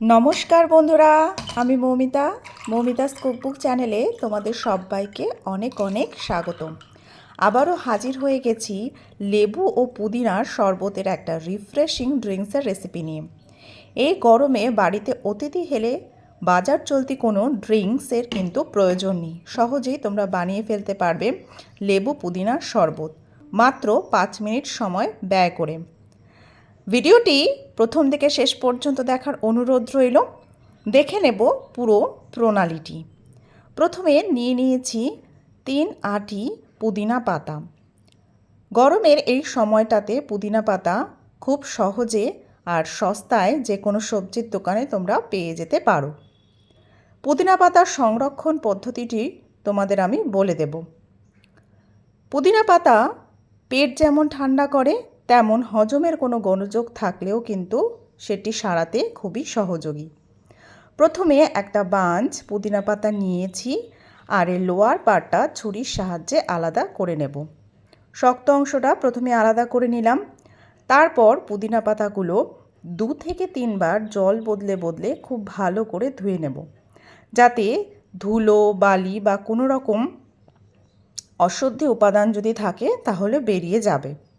নমস্কার বন্ধুরা, আমি মৌমিতা। মৌমিতাস কুকবুক চ্যানেলে তোমাদের সবাইকে অনেক অনেক স্বাগতম। আবারও হাজির হয়ে গেছি লেবু ও পুদিনার শরবতের একটা রিফ্রেশিং ড্রিঙ্কসের রেসিপি নিয়ে। এই গরমে বাড়িতে অতিথি হেলে বাজার চলতি কোনো ড্রিঙ্কসের কিন্তু প্রয়োজন নেই। সহজেই তোমরা বানিয়ে ফেলতে পারবে লেবু পুদিনার শরবত। মাত্র পাঁচ মিনিট সময় ব্যয় করে। ভিডিওটি প্রথম থেকে শেষ পর্যন্ত দেখার অনুরোধ রইল। দেখে নেব পুরো প্রণালীটি। প্রথমে নিয়ে নিয়েছি তিন আটি পুদিনা পাতা। গরমের এই সময়টাতে পুদিনা পাতা খুব সহজে আর সস্তায় যে কোনো সবজির দোকানে তোমরা পেয়ে যেতে পারো। পুদিনা পাতার সংরক্ষণ পদ্ধতিটি তোমাদের আমি বলে দেব। পুদিনা পাতা পেট যেমন ঠান্ডা করে তেমন হজমের কোনো গণযোগ থাকলেও কিন্তু সেটি সারাতে খুবই সহযোগী। প্রথমে একটা বাঞ্চ পুদিনা পাতা নিয়েছি আর এর লোয়ার পার্টটা ছুরির সাহায্যে আলাদা করে নেব। শক্ত অংশটা প্রথমে আলাদা করে নিলাম। তারপর পুদিনা পাতাগুলো দু থেকে তিনবার জল বদলে বদলে খুব ভালো করে ধুয়ে নেব। যাতে ধুলো, বালি বা কোনো রকম অশুদ্ধি উপাদান যদি থাকে তাহলে বেরিয়ে যাবে।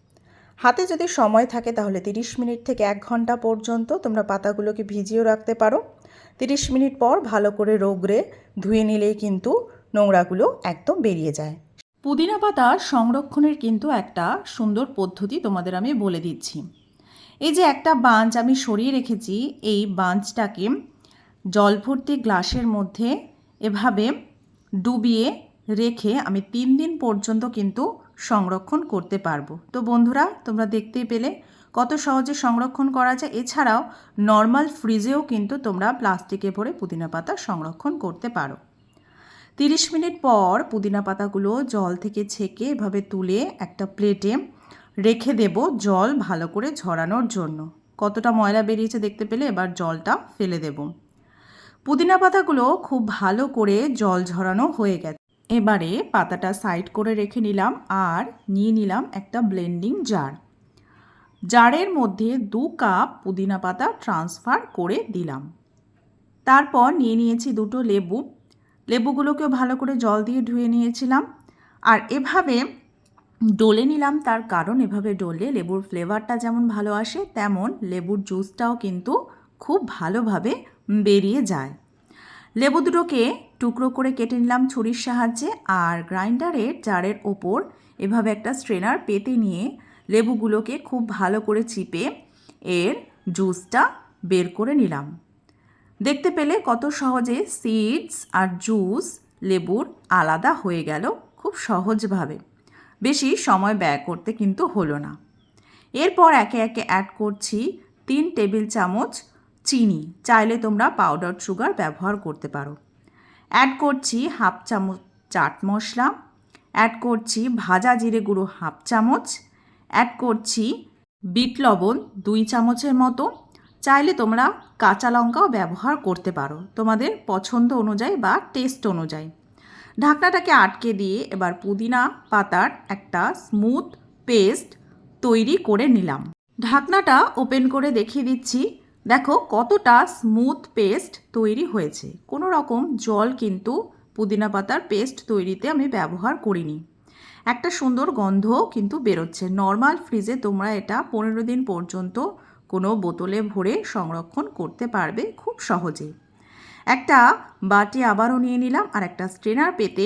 হাতে যদি সময় থাকে তাহলে তিরিশ মিনিট থেকে এক ঘণ্টা পর্যন্ত তোমরা পাতাগুলোকে ভিজিয়েও রাখতে পারো। তিরিশ মিনিট পর ভালো করে রোগড়ে ধুয়ে নিলেই কিন্তু নোংরাগুলো একদম বেরিয়ে যায়। পুদিনা পাতা সংরক্ষণের কিন্তু একটা সুন্দর পদ্ধতি তোমাদের আমি বলে দিচ্ছি। এই যে একটা বাঞ্চ আমি সরিয়ে রেখেছি, এই বাঞ্চটাকে জল ভর্তি গ্লাসের মধ্যে এভাবে ডুবিয়ে রেখে আমি তিন দিন পর্যন্ত কিন্তু সংরক্ষণ করতে পারব। তো বন্ধুরা, তোমরা দেখতেই পেলে কত সহজে সংরক্ষণ করা যায়। এছাড়াও নর্মাল ফ্রিজেও কিন্তু তোমরা প্লাস্টিকে ভরে পুদিনা পাতা সংরক্ষণ করতে পারো। তিরিশ মিনিট পর পুদিনা পাতাগুলো জল থেকে ছেঁকে এভাবে তুলে একটা প্লেটে রেখে দেব জল ভালো করে ঝরানোর জন্য। কতটা ময়লা বেরিয়েছে দেখতে পেলে? এবার জলটা ফেলে দেব। পুদিনা পাতাগুলো খুব ভালো করে জল ঝরানো হয়ে গেছে। এবারে পাতাটা সাইড করে রেখে নিলাম আর নিয়ে নিলাম একটা ব্লেন্ডিং জার। জারের মধ্যে দু কাপ পুদিনা পাতা ট্রান্সফার করে দিলাম। তারপর নিয়ে নিয়েছি দুটো লেবু। লেবুগুলোকেও ভালো করে জল দিয়ে ধুয়ে নিয়েছিলাম। আর এভাবে ডলে নিলাম, তার কারণ এভাবে ডললে লেবুর ফ্লেভারটা যেমন ভালো আসে, তেমন লেবুর জুসটাও কিন্তু খুব ভালোভাবে বেরিয়ে যায়। লেবু দুটোকে টুকরো করে কেটে নিলাম ছুরির সাহায্যে আর গ্রাইন্ডারের জারের ওপর এভাবে একটা স্ট্রেনার পেতে নিয়ে লেবুগুলোকে খুব ভালো করে চিপে এর জুসটা বের করে নিলাম। দেখতে পেলে কত সহজে সিডস আর জুস লেবুর আলাদা হয়ে গেল খুব সহজভাবে। বেশি সময় ব্যয় করতে কিন্তু হলো না। এরপর একে একে অ্যাড করছি তিন টেবিল চামচ চিনি। চাইলে তোমরা পাউডার সুগার ব্যবহার করতে পারো। অ্যাড করছি হাফ চামচ চাট মশলা। অ্যাড করছি ভাজা জিরে গুঁড়ো হাফ চামচ। অ্যাড করছি বিট লবণ দুই চামচের মতো। চাইলে তোমরা কাঁচা লঙ্কাও ব্যবহার করতে পারো। তোমাদের পছন্দ অনুযায়ী বা টেস্ট অনুযায়ী। ঢাকনাটাকে আটকে দিয়ে এবার পুদিনা পাতার একটা স্মুথ পেস্ট তৈরি করে নিলাম। ঢাকনাটা ওপেন করে দেখিয়ে দিচ্ছি। দেখো কতটা স্মুথ পেস্ট তৈরি হয়েছে। কোনো রকম জল কিন্তু পুদিনা পাতার পেস্ট তৈরিতে আমি ব্যবহার করিনি। একটা সুন্দর গন্ধও কিন্তু বেরোচ্ছে। নর্মাল ফ্রিজে তোমরা এটা পনেরো দিন পর্যন্ত কোনো বোতলে ভরে সংরক্ষণ করতে পারবে খুব সহজে। একটা বাটি আবারও নিয়ে নিলাম আর একটা স্ট্রেনার পেতে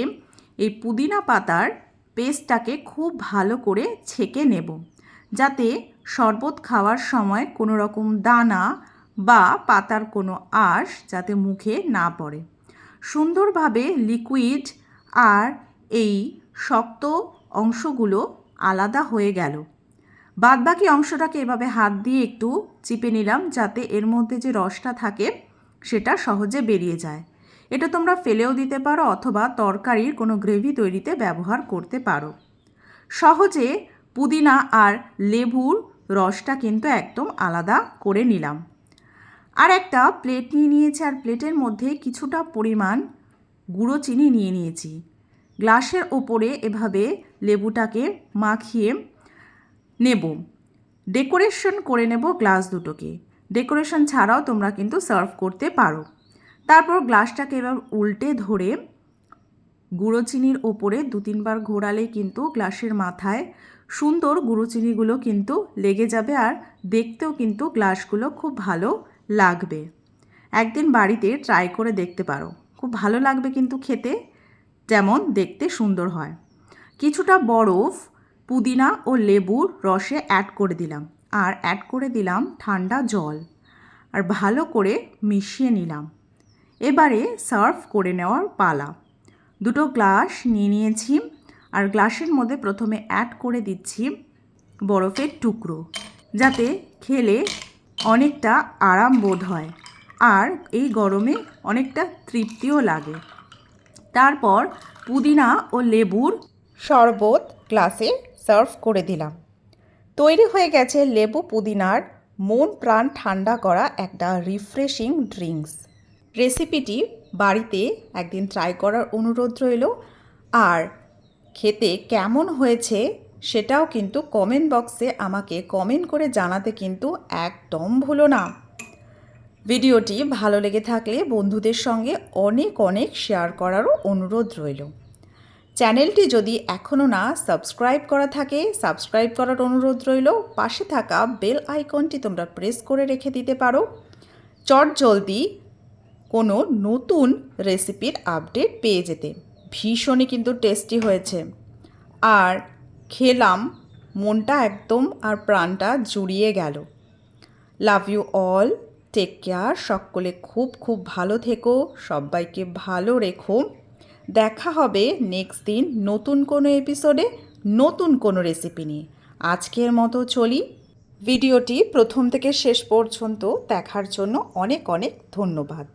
এই পুদিনা পাতার পেস্টটাকে খুব ভালো করে ছেঁকে নেব। যাতে শরবত খাওয়ার সময় কোনো রকম দানা বা পাতার কোনো আঁশ যাতে মুখে না পড়ে। সুন্দরভাবে লিকুইড আর এই শক্ত অংশগুলো আলাদা হয়ে গেল। বাদবাকি অংশটাকে এভাবে হাত দিয়ে একটু চিপে নিলাম যাতে এর মধ্যে যে রসটা থাকে সেটা সহজে বেরিয়ে যায়। এটা তোমরা ফেলেও দিতে পারো অথবা তরকারির কোনো গ্রেভি তৈরিতে ব্যবহার করতে পারো। সহজে পুদিনা আর লেবুর রসটা কিন্তু একদম আলাদা করে নিলাম। আর একটা প্লেট নিয়ে নিয়েছি, আর প্লেটের মধ্যে কিছুটা পরিমাণ গুঁড়ো চিনি নিয়ে নিয়েছি। গ্লাসের ওপরে এভাবে লেবুটাকে মাখিয়ে নেব। ডেকোরেশন করে নেব গ্লাস দুটোকে। ডেকোরেশন ছাড়াও তোমরা কিন্তু সার্ভ করতে পারো। তারপর গ্লাসটাকে এবার উল্টে ধরে গুঁড়ো চিনির ওপরে দু তিনবার ঘোরালেই কিন্তু গ্লাসের মাথায় সুন্দর গুঁড়ো কিন্তু লেগে যাবে আর দেখতেও কিন্তু গ্লাসগুলো খুব ভালো লাগবে। একদিন বাড়িতে ট্রাই করে দেখতে পারো। খুব ভালো লাগবে কিন্তু খেতে, যেমন দেখতে সুন্দর হয়। কিছুটা বরফ, পুদিনা ও লেবুর রসে অ্যাড করে দিলাম। আর অ্যাড করে দিলাম ঠান্ডা জল। আর ভালো করে মিশিয়ে নিলাম। এবারে সার্ভ করে নেওয়ার পালা। দুটো গ্লাস নিয়ে নিয়েছি। আর গ্লাসের মধ্যে প্রথমে অ্যাড করে দিচ্ছি বরফের টুকরো, যাতে খেলে অনেকটা আরাম বোধ হয় আর এই গরমে অনেকটা তৃপ্তিও লাগে। তারপর পুদিনা ও লেবুর শরবত গ্লাসে সার্ভ করে দিলাম। তৈরি হয়ে গেছে লেবু পুদিনার মন প্রাণ ঠান্ডা করা একটা রিফ্রেশিং ড্রিঙ্কস রেসিপিটি বাড়িতে একদিন ট্রাই করার অনুরোধ রইল। আর খেতে কেমন হয়েছে সেটাও কিন্তু কমেন্ট বক্সে আমাকে কমেন্ট করে জানাতে কিন্তু একদম ভুলো না। ভিডিওটি ভালো লেগে থাকলে বন্ধুদের সঙ্গে অনেক অনেক শেয়ার করারও অনুরোধ রইল। চ্যানেলটি যদি এখনও না সাবস্ক্রাইব করা থাকে সাবস্ক্রাইব করার অনুরোধ রইল। পাশে থাকা বেল আইকনটি তোমরা প্রেস করে রেখে দিতে পারো। চট জলদি কোনো নতুন রেসিপির আপডেট পেয়ে যেতে। ভীষণই কিন্তু টেস্টি হয়েছে। আর খেলাম, মনটা একদম আর প্রাণটা জুড়িয়ে গেল। Love you all take care সকলে খুব খুব ভালো থেকো, সবাইকে ভালো রেখো। দেখা হবে নেক্সট দিন নতুন কোনো এপিসোডে নতুন কোনো রেসিপি নিয়ে। আজকের মতো চলি। ভিডিওটি প্রথম থেকে শেষ পর্যন্ত দেখার জন্য অনেক অনেক ধন্যবাদ।